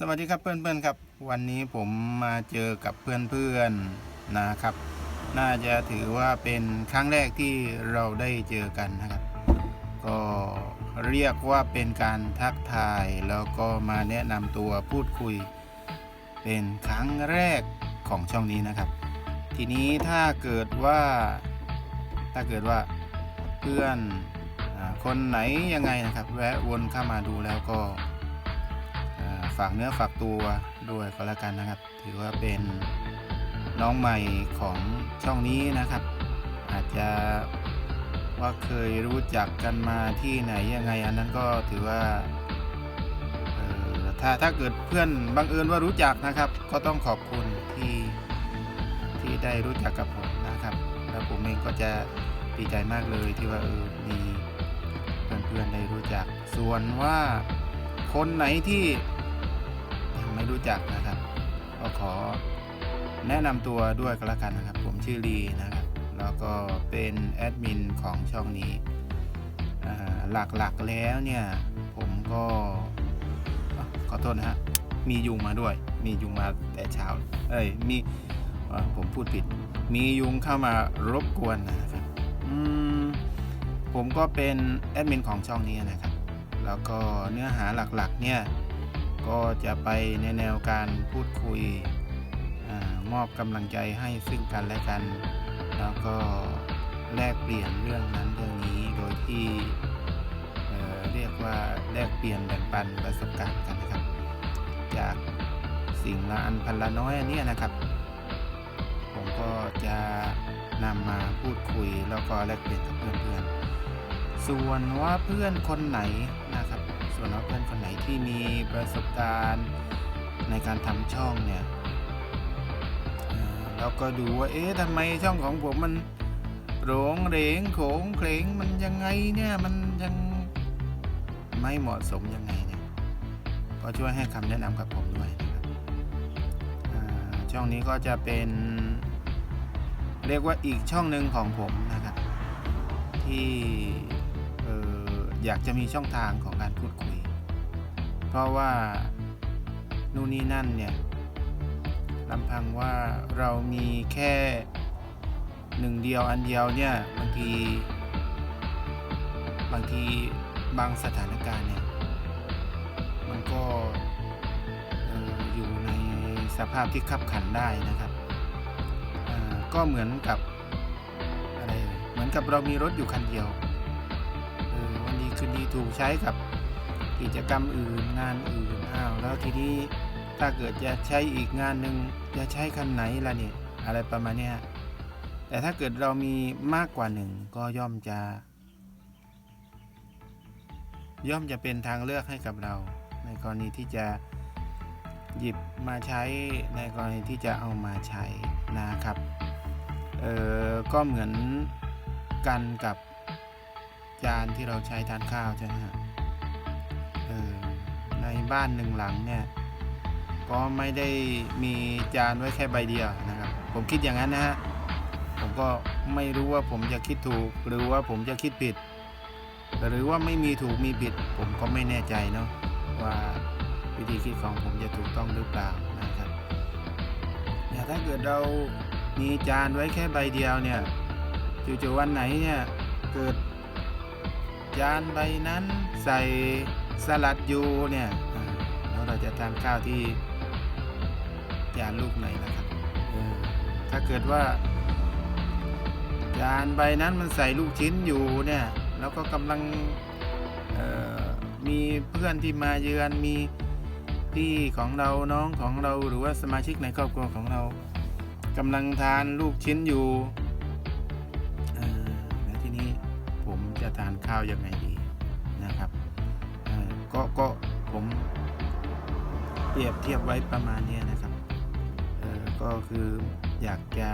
สวัสดีครับเพื่อนๆครับ วันนี้ผมมาเจอกับเพื่อนๆนะครับ น่าจะถือว่าเป็นครั้งแรกที่เราได้เจอกันนะครับ ก็เรียกว่าเป็นการทักทายแล้วก็มาแนะนำตัวพูดคุย เป็นครั้งแรกของช่องนี้นะครับ ทีนี้ถ้าเกิดว่าถ้าเกิดว่าเพื่อนคนไหนยังไงนะครับ แวะวนเข้ามาดูแล้วก็ ฝากเนื้อฝากตัวด้วยก็แล้วกันนะครับ ถือว่าเป็นน้องใหม่ของช่องนี้นะครับ อาจจะว่าเคยรู้จักกันมาที่ไหนยังไง อันนั้นก็ถือว่าออถ้าถ้าเกิดเพื่อนบังเอิญว่ารู้จักนะครับ ก็ต้องขอบคุณที่ที่ได้รู้จักกับผมนะครับ แล้วผมเองก็จะดีใจมากเลยที่ว่าเออมีเพื่อนๆได้รู้จัก ส่วนว่าคนไหนที่ ไม่รู้จักนะครับ ก็ขอแนะนำตัวด้วยก็แล้วกันนะครับ ผมชื่อลีนะครับ แล้วก็เป็นแอดมินของช่องนี้หลักๆแล้วเนี่ย ผมก็ขอโทษนะฮะมียุงมาด้วย มียุงมาแต่เช้า เอ้ยมีผมพูดผิด มียุงเข้ามารบกวนนะครับผมก็เป็นแอดมินของช่องนี้นะครับ แล้วก็เนื้อหาหลักๆเนี่ย ก็จะไปในแนวการพูดคุยอมอบกำลังใจให้ซึ่งกันและกัน แล้วก็แลกเปลี่ยนเรื่องนั้นเรื่องนี้โดยที่เเรียกว่าแลกเปลี่ยนแบ่งปันประสบการณ์กันนะครับ จากสิ่งละอันพันละน้อยอันนี้นะครับ ผมก็จะนำมาพูดคุยแล้วก็แลกเปลี่ยนกับเพื่อนๆส่วนว่าเพื่อนคนไหน ส่วนว่าเพื่อนคนไหนที่มีประสบการณ์ในการทำช่องเนี่ยเราก็ดูว่า เอ๊ะทำไมช่องของผมมันโรงเหรงโขงเคลงมันยังไงเนี่ย มันยังไม่เหมาะสมยังไงเนี่ย ก็ช่วยให้คำแนะนำกับผมด้วยนะครับช่องนี้ก็จะเป็น เรียกว่าอีกช่องหนึ่งของผมนะครับ ที่อออยากจะมีช่องทางของ พูดคุย เพราะว่านู่นนี่นั่นเนี่ยลำพังว่าเรามีแค่หนึ่งเดียวอันเดียวเนี่ยบางทีบางทีบางสถานการณ์เนี่ยมันก็เอ่อยู่ในสภาพที่ขับขันได้นะครับก็เหมือนกับอะไรเหมือนกับเรามีรถอยู่คันเดียววันดีคืนดีถูกใช้กับ กิจกรรมอื่นงานอื่นอ้าวแล้วทีนี้ถ้าเกิดจะใช้อีกงานหนึ่งจะใช้คันไหนล่ะเนี่ยอะไรประมาณเนี้ยแต่ถ้าเกิดเรามีมากกว่าหนึ่งก็ย่อมจะ ย่อมจะเป็นทางเลือกให้กับเรา ในกรณีที่จะหยิบมาใช้ในกรณีที่จะเอามาใช้นะครับเออก็เหมือนกันกับจานที่เราใช้ทานข้าวใช่ไหมฮะ บ้านหนึ่งหลังเนี่ยก็ไม่ได้มีจานไว้แค่ใบเดียวนะครับ ผมคิดอย่างนั้นนะฮะผมก็ไม่รู้ว่าผมจะคิดถูก หรือว่าผมจะคิดผิด หรือว่าไม่มีถูกมีผิด ผมก็ไม่แน่ใจเนาะว่าวิธีคิดของผมจะถูกต้องหรือเปล่านะครับเนี่ยถ้าเกิดเรามีจานไว้แค่ใบเดียวเนี่ยจู่ๆวันไหนเนี่ยเกิดจานใบนั้นใส่สลัดอยู่เนี่ย เราจะทานข้าวที่จานลูกไหนนะครับเออถ้าเกิดว่า จานใบนั้นมันใส่ลูกชิ้นอยู่เนี่ยแล้วก็กำลังเอ่อมีเพื่อนที่มาเยือนมีพี่ของเราน้องของเราหรือว่าสมาชิกในครอบครัวของเรากำลังทานลูกชิ้นอยู่เอ่อแล้วทีนี้ผมจะทานข้าวยังไงดีนะครับเอ่อก็ก็ผมเปรียบเทียบไว้ประมาณนี้นะครับก็คืออยากจะ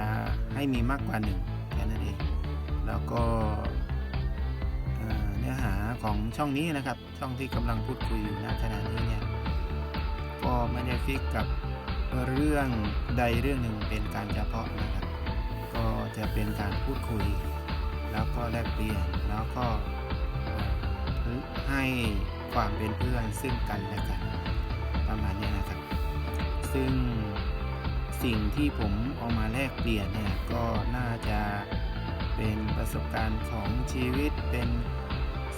ให้มีมากกว่าหนึ่งแค่นั้นเอง แล้วก็เนื้อหาของช่องนี้นะครับ ช่องที่กำลังพูดคุยอยู่ณขณะนี้เนี่ยก็ไม่ได้ฟิกกับเรื่องใดเรื่องหนึ่งเป็นการเฉพาะนะครับ ก็จะเป็นการพูดคุย แล้วก็แลกเปลี่ยนแล้วก็ให้ความเป็นเพื่อนซึ่งกันและกัน ประมาณเนี้ยนะครับ ซึ่งสิ่งที่ผมเอามาแลกเปลี่ยนเนี่ยก็น่าจะเป็นประสบการณ์ของชีวิตเป็น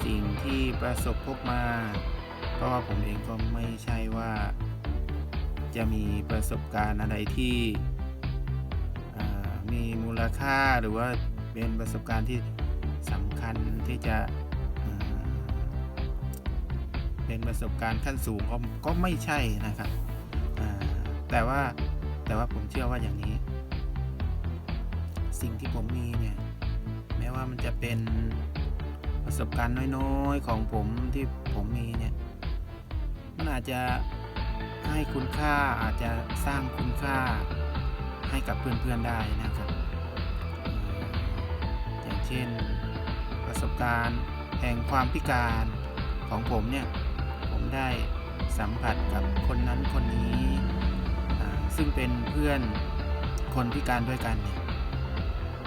สิ่งที่ประสบพบมา เพราะว่าผมเองก็ไม่ใช่ว่า จะมีประสบการณ์อะไรที่มีมูลค่าหรือว่าเป็นประสบการณ์ที่สำคัญที่จะ เป็นประสบการณ์ขั้นสูงก็ก็ไม่ใช่นะครับแต่ว่าแต่ว่าผมเชื่อว่าอย่างนี้ สิ่งที่ผมมีเนี่ยแม้ว่ามันจะเป็นประสบการณ์น้อยๆของผมที่ผมมีเนี่ยมันอาจจะให้คุณค่าอาจจะสร้างคุณค่าให้กับเพื่อนๆได้นะครับ อย่างเช่นประสบการณ์แห่งความพิการของผมเนี่ย ได้สัมผัสกับคนนั้นคนนี้ ซึ่งเป็นเพื่อนคนพิการด้วยกันเนี่ย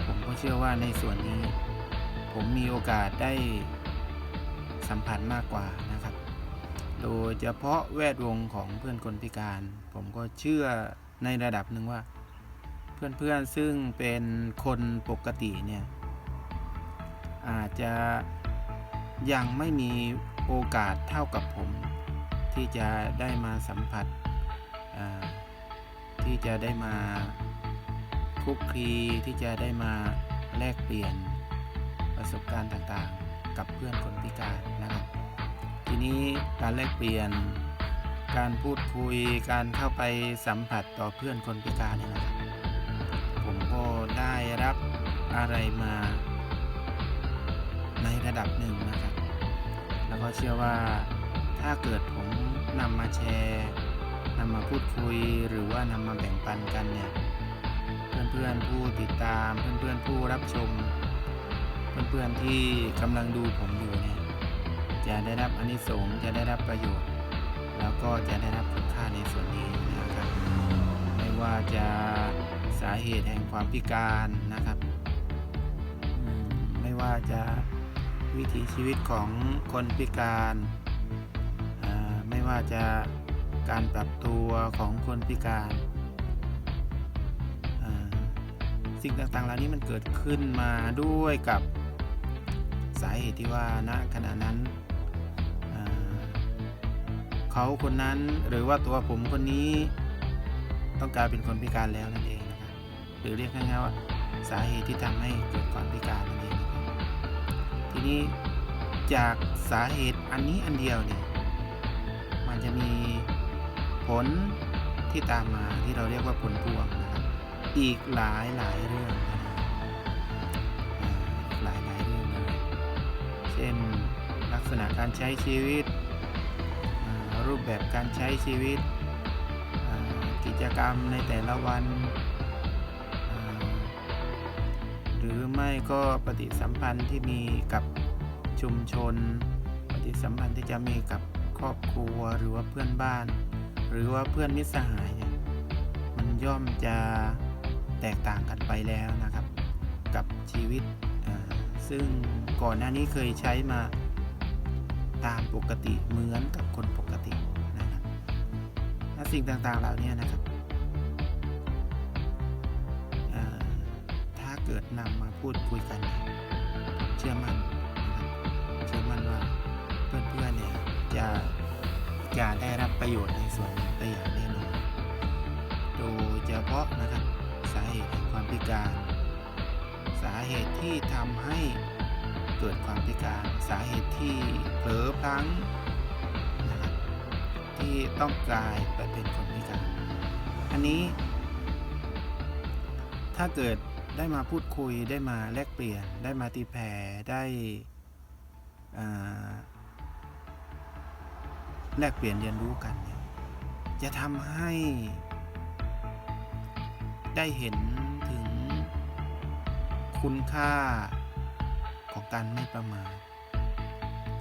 ผมก็เชื่อว่าในส่วนนี้ ผมมีโอกาสได้สัมผัสมากกว่านะครับ โดยเฉพาะแวดวงของเพื่อนคนพิการ ผมก็เชื่อในระดับหนึ่งว่า เพื่อนๆซึ่งเป็นคนปกติเนี่ยอาจจะยังไม่มีโอกาสเท่ากับผม ที่จะได้มาสัมผัสที่จะได้มาคุกคีที่จะได้มาแลกเปลี่ยนประสบการณ์ต่างๆ กับเพื่อนคนพิการนะครับ ทีนี้การแลกเปลี่ยนการพูดคุยการเข้าไปสัมผัสต่อเพื่อนคนพิการเนี่ยนะครับ ผมก็ได้รับอะไรมาในระดับหนึ่งนะครับ แล้วก็เชื่อว่าถ้าเกิดผม นำมาแชร์นำมาพูดคุยหรือว่านำมาแบ่งปันกันเนี่ยเพื่อนๆผู้ติดตามเพื่อนๆผู้รับชม เพื่อนๆที่กำลังดูผมอยู่เนี่ยจะได้รับอานิสงส์จะได้รับประโยชน์ แล้วก็จะได้รับคุณค่าในส่วนนี้นะครับไม่ว่าจะสาเหตุแห่งความพิการนะครับไม่ว่าจะวิถีชีวิตของคนพิการ ว่าจะการปรับตัวของคนพิการสิ่งต่างๆเหล่านี้มันเกิดขึ้นมาด้วยกับสาเหตุที่ว่าณขณะนั้นเขาคนนั้นหรือว่าตัวผมคนนี้ต้องกายเป็นคนพิการแล้วนั่นเองนะครับหรือเรียกง่ายๆว่าสาเหตุที่ทำให้เกิดความพิการนั่นเองทีนี้จากสาเหตุอันนี้อันเดียวเนี่ย มันจะมีผลที่ตามมาที่เราเรียกว่าผลพวงนะครับอีกหลายหลายเรื่องนะครับหลายหลายเรื่องเลยเช่นลักษณะการใช้ชีวิต รูปแบบการใช้ชีวิต กิจกรรมในแต่ละวัน หรือไม่ก็ปฏิสัมพันธ์ที่มีกับชุมชน ปฏิสัมพันธ์ที่จะมีกับ ครอบครัวหรือว่าเพื่อนบ้าน หรือว่าเพื่อนมิตรสหายเนี่ยมันย่อมจะแตกต่างกันไปแล้วนะครับ กับชีวิต ซึ่งก่อนหน้านี้เคยใช้มาตามปกติเหมือนกับคนปกตินะครับและสิ่งต่างๆเหล่านี้นะครับถ้าเกิดนำมาพูดคุยกันเนี่ยเชื่อมั่น จะจะได้รับประโยชน์ในส่วนนี้ไปอย่างแน่นอน โดยเฉพาะนะครับสาเหตุแห่งความพิการ สาเหตุที่ทำให้เกิดความพิการ สาเหตุที่เผลอพลั้งนะครับที่ต้องกลายไปเป็นคนพิการ อันนี้ ถ้าเกิดได้มาพูดคุยได้มาแลกเปลี่ยนได้มาตีแผ่ได้อ่า แลกเปลี่ยนเรียนรู้กัน จะทำให้ ได้เห็นถึง คุณค่าของการไม่ประมาท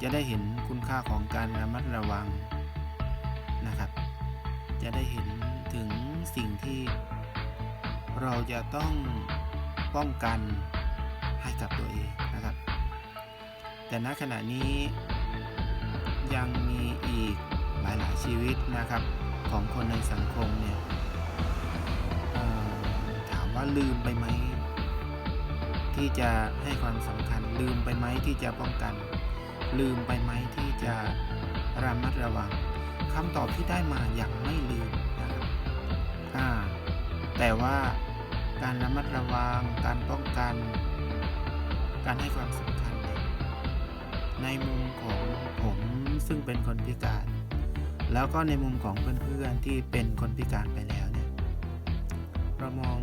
จะได้เห็นคุณค่าของการระมัดระวังนะครับ จะได้เห็นถึงสิ่งที่ เราจะต้องป้องกันให้กับตัวเองนะครับ แต่ณขณะนี้ ยังมีอีกหลายๆชีวิตนะครับของคนในสังคมเนี่ยถามว่าลืมไปไหม ที่จะให้ความสำคัญลืมไปไหมที่จะป้องกัน ลืมไปไหมที่จะระมัดระวังคำตอบที่ได้มาอย่างไม่ลืมนะครับแต่ว่าการระมัดระวัง การป้องกัน การให้ความสำคัญ ในมุมของผม ซึ่งเป็นคนพิการ แล้วก็ในมุมของเพื่อนๆที่เป็นคนพิการไปแล้วเนี่ยเรามอง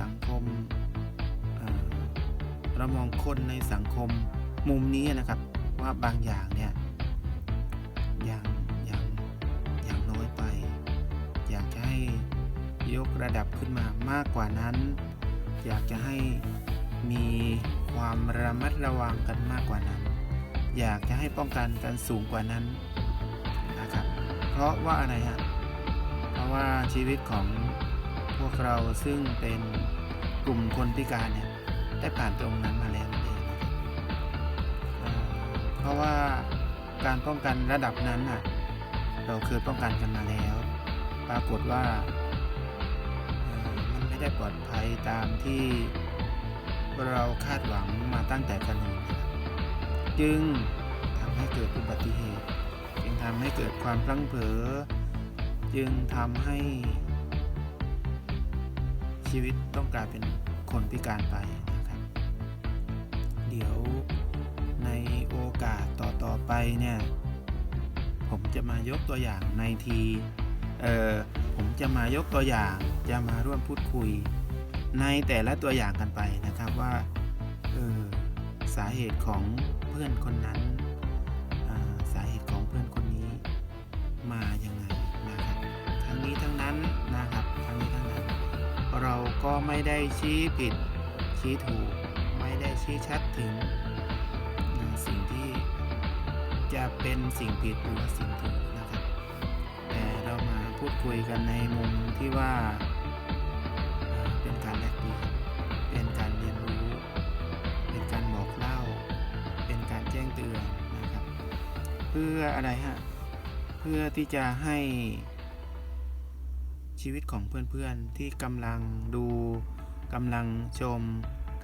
สังคมเเรามองคนในสังคมมุมนี้นะครับว่าบางอย่างเนี่ยยังยังยังน้อยไป อยากจะให้ยกระดับขึ้นมามากกว่านั้น อยากจะให้มีความระมัดระวังกันมากกว่านั้น อยากจะให้ป้องกันกันสูงกว่านั้นนะครับ เพราะว่าอะไรฮะ เพราะว่าชีวิตของพวกเราซึ่งเป็นกลุ่มคนพิการเนี่ยได้ผ่านตรงนั้นมาแล้วเองนะเพราะว่าการป้องกันระดับนั้นน่ะเราเคยป้องกันกันมาแล้ว ปรากฏว่ามันไม่ได้ปลอดภัยตามที่เราคาดหวังมาตั้งแต่กำเนิดนะครับ จึงทำให้เกิดอุบัติเหตุ จึงทำให้เกิดความพลั้งเผลอจึงทำให้ ชีวิตต้องกลายเป็นคนพิการไปนะครับ เดี๋ยวในโอกาสต่อๆไปเนี่ย ผมจะมายกตัวอย่างในทีเออผมจะมายกตัวอย่างจะมาร่วมพูดคุยในแต่ละตัวอย่างกันไปนะครับว่าาเหตุของเพื่อนคนนั้นสาเหตุของเพื่อนคนนี้มายังไงนะครับทั้งนี้ทั้งนั้นนะครับทั้งนี้ทั้งนั้น เราก็ไม่ได้ชี้ผิดชี้ถูก ไม่ได้ชี้ชัดถึงสิ่งที่จะเป็นสิ่งผิดหรือว่าสิ่งถูกนะครับแต่เรามาพูดคุยกันในมุมที่ว่า พื่ออะไรฮะ เพื่อที่จะให้ชีวิตของเพื่อนๆที่กำลังดูกำลังชม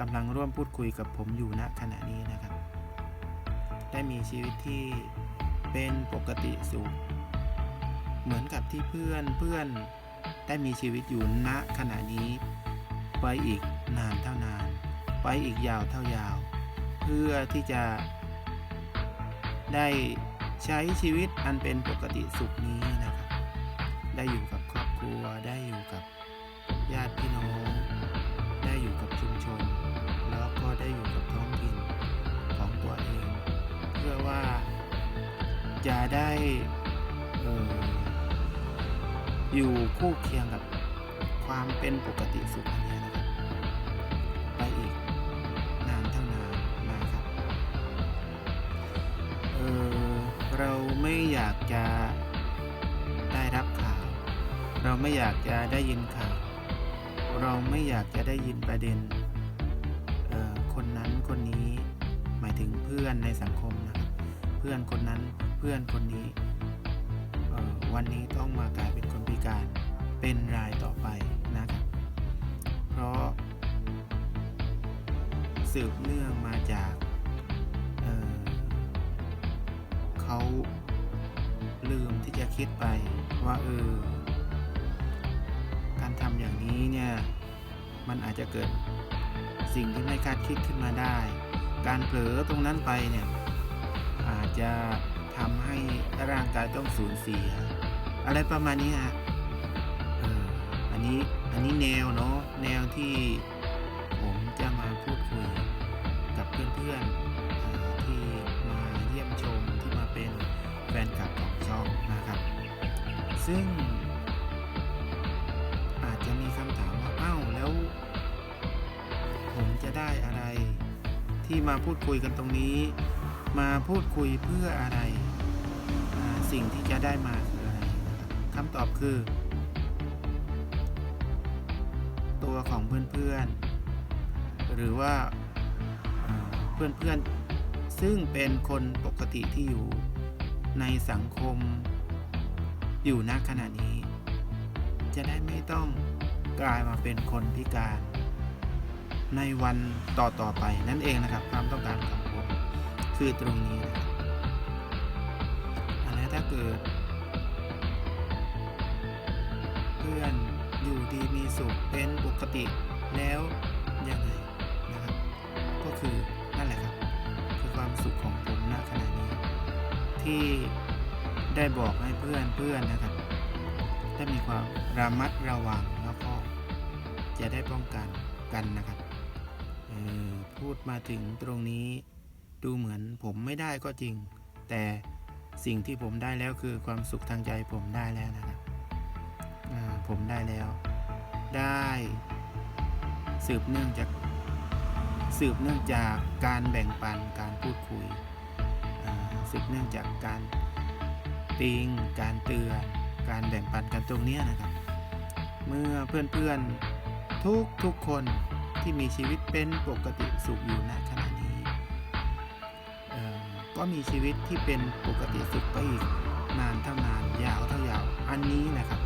กำลังร่วมพูดคุยกับผมอยู่ณขณะนี้นะครับ ได้มีชีวิตที่เป็นปกติสุขเหมือนกับที่เพื่อนเพื่อนได้มีชีวิตอยู่ณขณะนี้ ไปอีกนานเท่านาน ไปอีกยาวเท่ายาว เพื่อที่จะได้ ใช้ชีวิตอันเป็นปกติสุขนี้นะครับ ได้อยู่กับครอบครัว ได้อยู่กับญาติพี่น้อง ได้อยู่กับชุมชน แล้วก็ได้อยู่กับท้องถิ่นของตัวเอง เพื่อว่าจะได้เอออยู่คู่เคียงกับความเป็นปกติสุขอันนี้ เราไม่อยากจะได้รับข่าว เราไม่อยากจะได้ยินข่าว เราไม่อยากจะได้ยินประเด็นคนนั้นคนนี้หมายถึงเพื่อนในสังคมนะครับเพื่อนคนนั้นเพื่อนคนนี้วันนี้ต้องมากลายเป็นคนพิการเป็นรายต่อไปนะครับ เพราะ สืบเนื่องมาจาก เขาลืมที่จะคิดไปว่าเออ การทำอย่างนี้เนี่ย มันอาจจะเกิดสิ่งที่ไม่คาดคิดขึ้นมาได้ การเผลอตรงนั้นไปเนี่ย อาจจะทำให้ร่างกายต้องสูญเสีย อะไรประมาณนี้ฮะอออันนี้อันนี้แนวเนาะแนวที่ผมจะมาพูดคุยกับเพื่อนๆ องนะครับ ซึ่ง อาจจะมีคำถามว่าเอ้าแล้ว ผมจะได้อะไรที่มาพูดคุยกันตรงนี้ มาพูดคุยเพื่ออะไร สิ่งที่จะได้มาคืออะไรคำตอบคือ ตัวของเพื่อนๆ หรือว่าเพื่อนๆ ซึ่งเป็นคนปกติที่อยู่ ในสังคม อยู่ณขณะนี้ จะได้ไม่ต้องกลายมาเป็นคนพิการ ในวันต่อต่อๆไปนั่นเองนะครับ ความต้องการของผมคือตรงนี้นะครับอันนี้ถ้าเกิด เพื่อนอยู่ดีมีสุขเป็นปกติแล้วยังไงนะครับ ก็คือนั่นแหละครับ คือความสุขของผมณขณะนี้ ที่ได้บอกให้เพื่อนเพื่อนนะครับได้มีความระมัดระวังแล้วก็จะได้ป้องกันกันนะครับพูดมาถึงตรงนี้ดูเหมือนผมไม่ได้ก็จริง แต่สิ่งที่ผมได้แล้วคือความสุขทางใจผมได้แล้วนะครับผมได้แล้ว ได้สืบเนื่องจากสืบเนื่องจากการแบ่งปันการพูดคุย สืบเนื่องจากการติง การเตือน การแบ่งปันกันตรงนี้นะครับ เมื่อเพื่อนๆทุกทุกคนที่มีชีวิตเป็นปกติสุขอยู่ณขณะนี้ก็มีชีวิตที่เป็นปกติสุขไปอีกนานเท่านานยาวเท่ายาว อันนี้นะครับ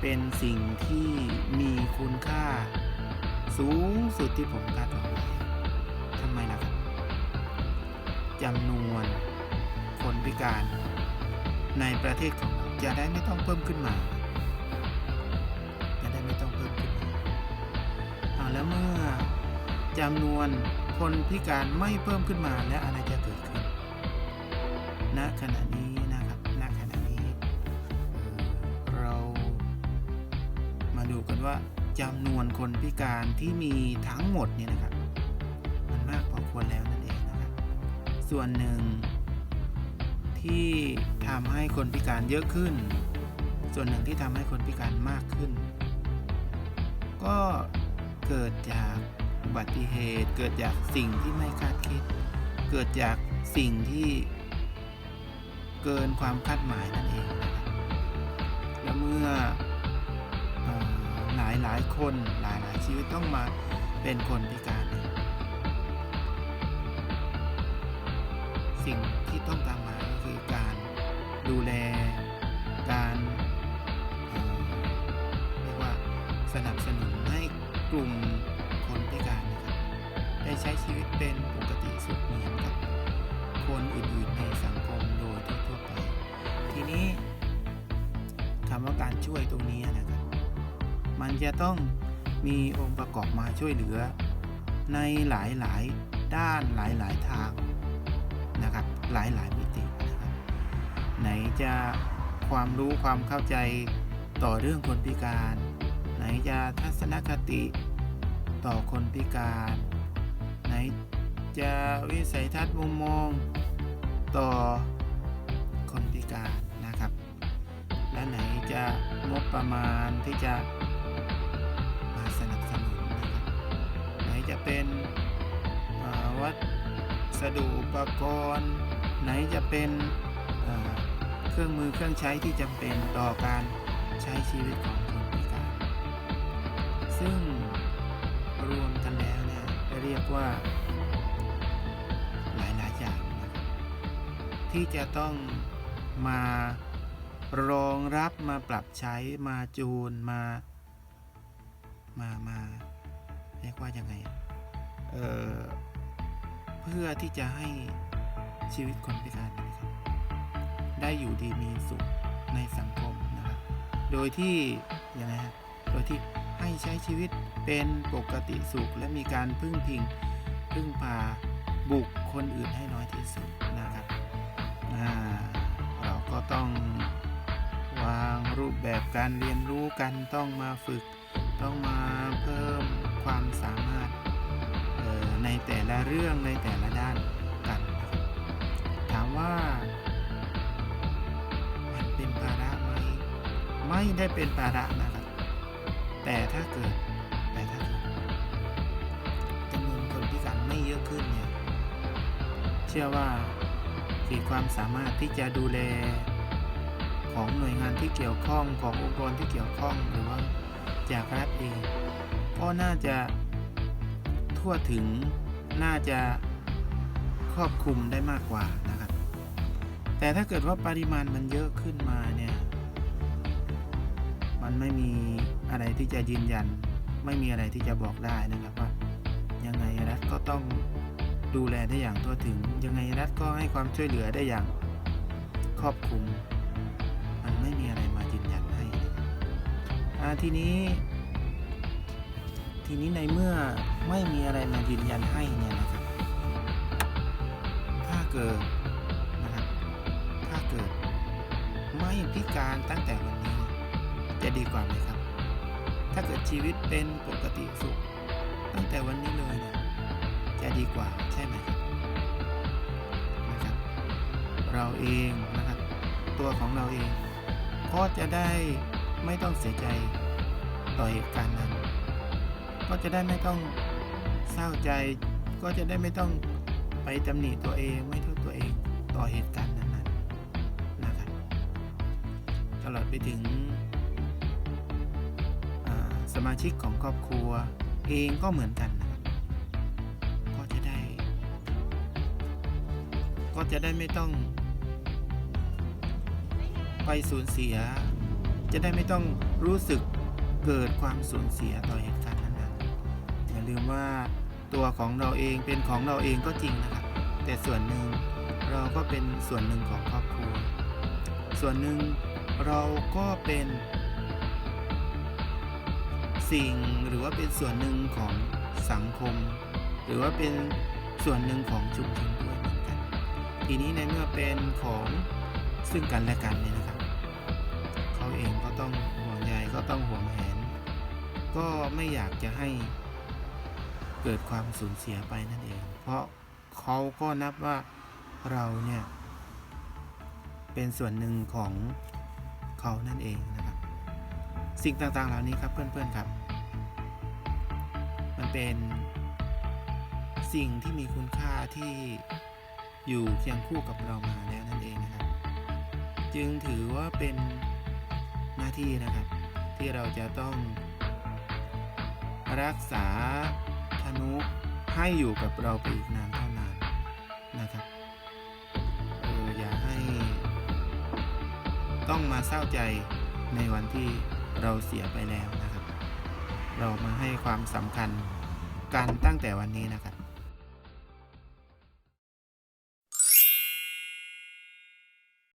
เป็นสิ่งที่มีคุณค่าสูงสุดที่ผมคาดหวังไว้ทำไมล่ะครับจำนวน คนพิการในประเทศของเราจะได้ไม่ต้องเพิ่มขึ้นมา จะได้ไม่ต้องเพิ่มขึ้นมาเอาแล้วเมื่อจำนวนคนพิการไม่เพิ่มขึ้นมาแล้วอะไรจะเกิดขึ้นณขณะนี้นะครับณขณะนี้เอ่อเรามาดูกันว่าจำนวนคนพิการที่มีทั้งหมดเนี่ยนะครับ มันมากพอควรแล้วนั่นเองนะครับ ส่วนหนึ่ง ที่ทำให้คนพิการเยอะขึ้น ส่วนหนึ่งที่ทำให้คนพิการมากขึ้น ก็เกิดจากอุบัติเหตุ เกิดจากสิ่งที่ไม่คาดคิด เกิดจากสิ่งที่เกินความคาดหมายนั่นเองและเมื่ออหลายหลายคนหลายหลายชีวิตต้องมาเป็นคนพิการเนี่ยสิ่งที่ต้องตา ดูแลการเอ่อเรียกว่าสนับสนุนให้กลุ่มคนพิการนะครับได้ใช้ชีวิตเป็นปกติสุขเหมือนกับคนอื่นๆในสังคมโดยทั่วไป ทีนี้คำว่าการช่วยตรงนี้นะครับ มันจะต้องมีองค์ประกอบมาช่วยเหลือในหลายๆด้านหลายๆทางนะครับหลายๆม ไหนจะความรู้ความเข้าใจต่อเรื่องคนพิการ ไหนจะทัศนคติต่อคนพิการ ไหนจะวิสัยทัศน์มุมมองต่อคนพิการนะครับ และไหนจะงบประมาณที่จะมาสนับสนุนนะครับไหนจะเป็นวัสดุอุปกรณ์ ไหนจะเป็น เครื่องมือเครื่องใช้ที่จำเป็นต่อการใช้ชีวิตของคนพิการ ซึ่งรวมกันแล้วเนี่ยเรียกว่าหลายๆอย่างนะที่จะต้องมารองรับมาปรับใช้มาจูนมามามาเรียกว่ายังไงเออเพื่อที่จะให้ชีวิตคนพิการ ได้อยู่ดีมีสุขในสังคมนะครับ โดยที่ยังไงฮะโดยที่ให้ใช้ชีวิตเป็นปกติสุข และมีการพึ่งพิงพึ่งพาบุคคลอื่นให้น้อยที่สุดนะครับเราก็ต้องวางรูปแบบการเรียนรู้กันต้องมาฝึก ต้องมาเพิ่มความสามารถในแต่ละเรื่องในแต่ละด้านกัน ถามว่า ไม่ได้เป็นภาระนะครับ แต่ถ้าเกิดแต่ถ้าเกิดจำนวนคนพิการไม่เยอะขึ้นเนี่ย เชื่อว่าขีดความสามารถที่จะดูแลของหน่วยงานที่เกี่ยวข้องขององค์กรที่เกี่ยวข้องหรือว่าจากรัฐเองก็น่าจะทั่วถึงน่าจะครอบคลุมได้มากกว่านะครับ แต่ถ้าเกิดว่าปริมาณมันเยอะขึ้นมาเนี่ย มันไม่มีอะไรที่จะยืนยัน ไม่มีอะไรที่จะบอกได้นะครับว่า ยังไงรัฐก็ต้องดูแลได้อย่างทั่วถึง ยังไงรัฐก็ให้ความช่วยเหลือได้อย่างครอบคลุม มันไม่มีอะไรมายืนยันให้นะทีนี้ ทีนี้ในเมื่อไม่มีอะไรมายืนยันให้เนี่ยนะครับ ถ้าเกิดนะครับถ้าเกิดไม่พิการตั้งแต่วันนี้ จะดีกว่าไหมครับ ถ้าเกิดชีวิตเป็นปกติสุข ตั้งแต่วันนี้เลยเนี่ยจะดีกว่าใช่ไหมครับนะครับ เราเองนะครับ ตัวของเราเองก็จะได้ไม่ต้องเสียใจต่อเหตุการณ์นั้น ก็จะได้ไม่ต้องเศร้าใจ ก็จะได้ไม่ต้องไปตำหนิตัวเองไม่โทษตัวเองต่อเหตุการณ์นั้นๆนะครับตลอดไปถึง มาชิกของครอบครัวเองก็เหมือนกันนะครับก็จะได้ ก็จะได้ไม่ต้อง ไปสูญเสีย จะได้ไม่ต้องรู้สึกเกิดความสูญเสียต่อเหตุการณ์นั้นๆอย่าลืมว่าตัวของเราเองเป็นของเราเองก็จริงนะครับ แต่ส่วนหนึ่งเราก็เป็นส่วนหนึ่งของครอบครัว ส่วนหนึ่งเราก็เป็น สิ่งหรือว่าเป็นส่วนหนึ่งของสังคม หรือว่าเป็นส่วนหนึ่งของชุมชนด้วยเหมือนกัน ทีนี้ในเมื่อเป็นของซึ่งกันและกันเนี่ยนะครับ เขาเองก็ต้องห่วงใยก็ต้องห่วงแหน ก็ไม่อยากจะให้เกิดความสูญเสียไปนั่นเอง เพราะเขาก็นับว่าเราเนี่ยเป็นส่วนหนึ่งของเขานั่นเองนะครับ สิ่งต่างๆเหล่านี้ครับเพื่อนๆครับ มันเป็นสิ่งที่มีคุณค่าที่อยู่เคียงคู่กับเรามาแล้วนั่นเองนะครับ จึงถือว่าเป็นหน้าที่นะครับ ที่เราจะต้อง รักษาธนุให้อยู่กับเราไปอีกนานเท่านานนะครับเอออย่าให้ต้องมาเศร้าใจในวันที่เราเสียไปแล้ว เรามาให้ความสำคัญกันตั้งแต่วันนี้นะครับ